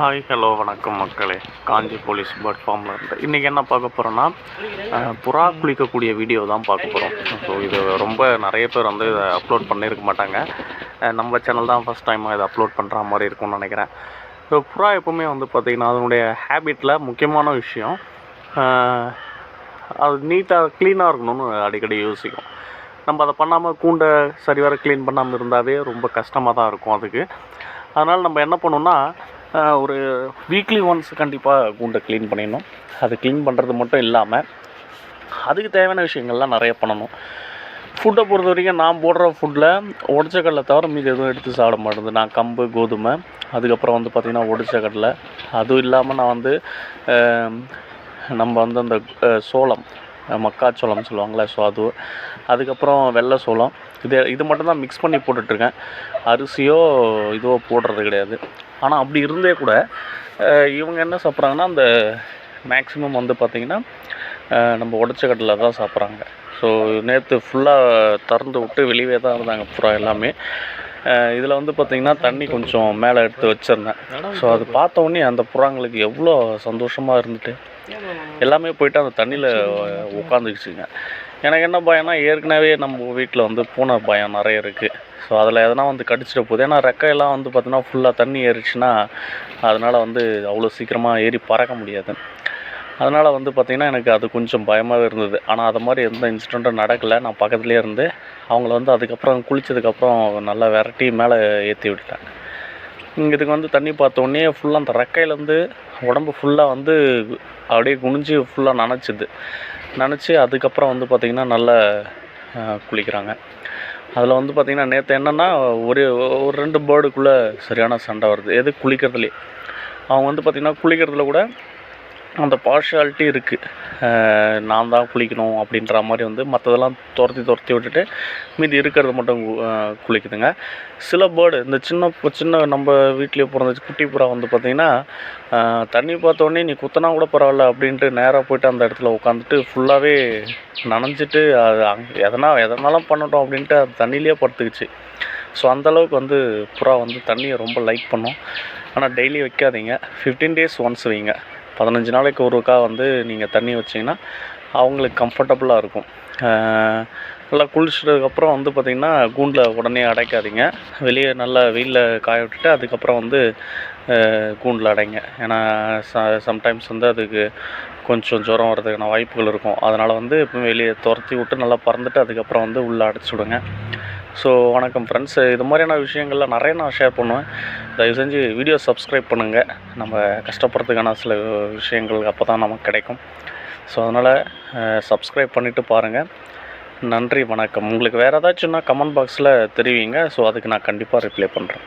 Hi hello வணக்கம் மக்களே. காஞ்சி police but ஃபார்மில் இருந்து. இன்றைக்கி என்ன பார்க்க போகிறோன்னா புறா குளிக்கக்கூடிய வீடியோ தான் பார்க்க போகிறோம் ஸோ இது ரொம்ப நிறைய பேர் வந்து இதை அப்லோட் பண்ணியிருக்க மாட்டாங்க. நம்ம சேனல் தான் ஃபஸ்ட் டைமாக இதை அப்லோட் பண்ணுற மாதிரி இருக்கும்னு நினைக்கிறேன். ஸோ புறா எப்போவுமே வந்து பார்த்திங்கன்னா அதனுடைய ஹேபிட்டில் முக்கியமான விஷயம் அது நீட்டாக க்ளீனாக இருக்கணும்னு அடிக்கடி யோசிக்கும். நம்ம அதை பண்ணாமல் கூண்டை சரிவர க்ளீன் பண்ணாமல் இருந்தாவே ரொம்ப கஷ்டமாக தான் இருக்கும் அதுக்கு. அதனால் நம்ம என்ன பண்ணோம்னா ஒரு வீக்லி ஒன்ஸ் கண்டிப்பாக கூண்டை க்ளீன் பண்ணிடணும். அது க்ளீன் பண்ணுறது மட்டும் இல்லாமல் அதுக்கு தேவையான விஷயங்கள்லாம் நிறைய பண்ணணும். ஃபுட்டை பொறுத்த வரைக்கும் நான் போடுற ஃபுட்டில் உடச்ச கடலை தவிர மீது எதுவும் எடுத்து சாப்பிட மாட்டேங்குது. நான் கம்பு கோதுமை அதுக்கப்புறம் வந்து பார்த்திங்கன்னா உடச்ச கடலை அதுவும் இல்லாமல் நான் வந்து நம்ம வந்து அந்த சோளம். மக்காச்சோளம் சொல்லுவாங்கள்ல ஸோ அது அதுக்கப்புறம் வெள்ளை சோளம். இது இது மட்டும் தான் மிக்ஸ் பண்ணி போட்டுட்ருக்கேன். அரிசியோ இதுவோ போடுறது கிடையாது. ஆனால் அப்படி இருந்தே கூட இவங்க என்ன சாப்பிட்றாங்கன்னா அந்த மேக்ஸிமம் வந்து பார்த்திங்கன்னா நம்ம உடச்ச கடலை தான் சாப்பிட்றாங்க. ஸோ நேற்று ஃபுல்லாக திறந்து விட்டு வெளியே தான் இருந்தாங்க புறா எல்லாமே. இதில் வந்து பார்த்திங்கன்னா தண்ணி கொஞ்சம் மேலே எடுத்து வச்சுருந்தேன். ஸோ அது பார்த்த உடனே அந்த புறாங்களுக்கு எவ்வளோ சந்தோஷமாக இருந்துட்டு. எல்லாமே போயிட்டு அந்த தண்ணியில் உட்காந்துக்குச்சுங்க எனக்கு என்ன பயம்னா ஏற்கனவே நம்ம வீட்டில் வந்து பூனை பயம் நிறைய இருக்குது ஸோ அதில் எதனா வந்து கடிச்சிட போகுது. ஏன்னா ரெக்கையெல்லாம் வந்து பார்த்தீங்கன்னா ஃபுல்லாக தண்ணி ஏறிச்சுன்னா அதனால் வந்து அவ்வளோ சீக்கிரமாக ஏறி பறக்க முடியாது. அதனால் வந்து பார்த்திங்கன்னா எனக்கு அது கொஞ்சம் பயமாகவே இருந்தது. ஆனால் அது மாதிரி எந்த இன்சிடெண்ட்டும் நடக்கலை. நான் பக்கத்துலேயே இருந்து அவங்கள வந்து அதுக்கப்புறம் குளித்ததுக்கப்புறம் நல்லா விரட்டி மேலே ஏற்றி விட்டுட்டேன். இதுக்கு வந்து தண்ணி பார்த்தோன்னே ஃபுல்லாக அந்த ரெக்கையிலேருந்து உடம்பு ஃபுல்லாக வந்து அப்படியே குனிஞ்சு ஃபுல்லாக நனைச்சிது. நனைச்சி அதுக்கப்புறம் வந்து பார்த்திங்கன்னா நல்லா குளிக்கிறாங்க. அதில் வந்து பார்த்திங்கன்னா நேற்று என்னென்னா ஒரு ஒரு ரெண்டு பேர்டுக்குள்ளே சரியான சண்டை வருது. எது குளிக்கிறதுலே அவங்க வந்து பார்த்திங்கன்னா குளிக்கிறதுல கூட அந்த பார்ஷியாலிட்டி இருக்குது நான் தான் குளிக்கணும் அப்படின்ற மாதிரி வந்து மற்றதெல்லாம் துரத்தி துரத்தி விட்டுட்டு மீதி இருக்கிறது மட்டும் குளிக்குதுங்க. சில பேர்டு இந்த சின்ன சின்ன நம்ம வீட்லேயே பிறந்த குட்டி புறா வந்து பார்த்திங்கன்னா தண்ணி பார்த்தோன்னே நீ குத்தினா கூட பரவாயில்ல அப்படின்ட்டு நேராக போயிட்டு அந்த இடத்துல உட்காந்துட்டு ஃபுல்லாகவே நனைஞ்சிட்டு அது அங்கே எதனா எதனாலும் பண்ணட்டும் அப்படின்ட்டு அது தண்ணியிலே படுத்துக்குச்சு. ஸோ அந்தளவுக்கு வந்து புறா வந்து தண்ணியை ரொம்ப லைக் பண்ணும். ஆனால் டெய்லி வைக்காதீங்க. ஃபிஃப்டீன் டேஸ் ஒன்ஸ் வைங்க. பதினஞ்சு நாளைக்கு ஒருக்கா வந்து நீங்கள் தண்ணி வச்சிங்கன்னா அவங்களுக்கு கம்ஃபர்டபுளாக இருக்கும். நல்லா குளிச்சதுக்கப்புறம் வந்து பார்த்திங்கன்னா கூண்டில் உடனே அடைக்காதீங்க. வெளியே நல்லா வெயிலில் காய விட்டுட்டு அதுக்கப்புறம் வந்து கூண்டில் அடைங்க. ஏன்னா ச சம்டைம்ஸ் வந்து அதுக்கு கொஞ்சம் ஜுரம் வர்றதுக்கான வாய்ப்புகள் இருக்கும். அதனால் வந்து எப்பவும் வெளியே துரத்தி விட்டு நல்லா பறந்துட்டு அதுக்கப்புறம் வந்து உள்ளே அடைச்சி விடுங்க. ஸோ வணக்கம் ஃப்ரெண்ட்ஸ் இது மாதிரியான விஷயங்கள்லாம் நிறைய நான் ஷேர் பண்ணுவேன். தயவு செஞ்சு வீடியோ சப்ஸ்கிரைப் பண்ணுங்கள் நம்ம கஷ்டப்படுறதுக்கான சில விஷயங்கள் அப்போ தான் நமக்கு கிடைக்கும். ஸோ அதனால் சப்ஸ்கிரைப் பண்ணிவிட்டு பாருங்கள் நன்றி வணக்கம். உங்களுக்கு வேறு ஏதாச்சும்னா கமெண்ட் பாக்ஸில் தெரிவிங்க. ஸோ அதுக்கு நான் கண்டிப்பாக ரிப்ளை பண்ணுறேன்